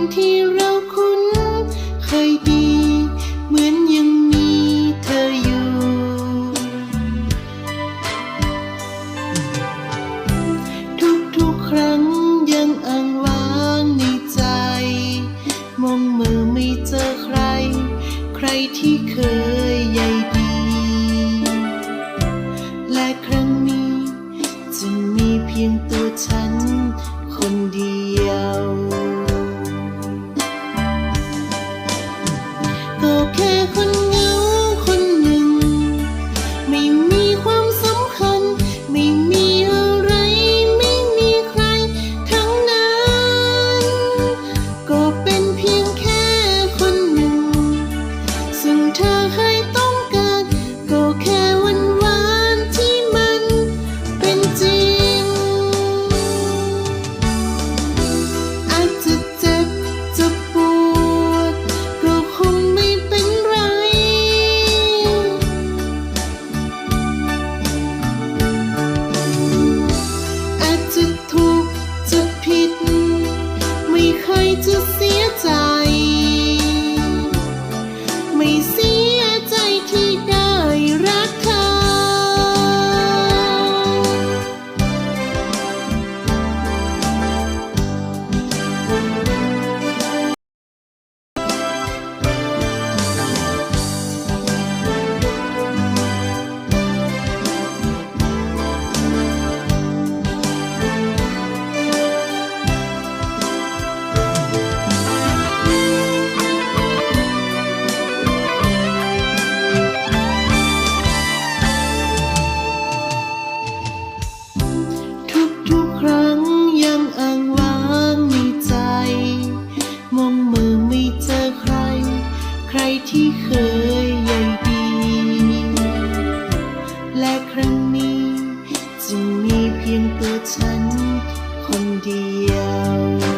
างที่เราคุ้นเคยดี เหมือนยังมีเธออยู่ ทุกๆครั้งยังอ้างว้างในใจ มองมือไม่เจอใคร ใครที่เคยใยดี และครั้งนี้จะมีเพียงตัว ที่เคยใหญ่ดี และครั้งนี้จะมีเพียงตัวฉันคนเดียว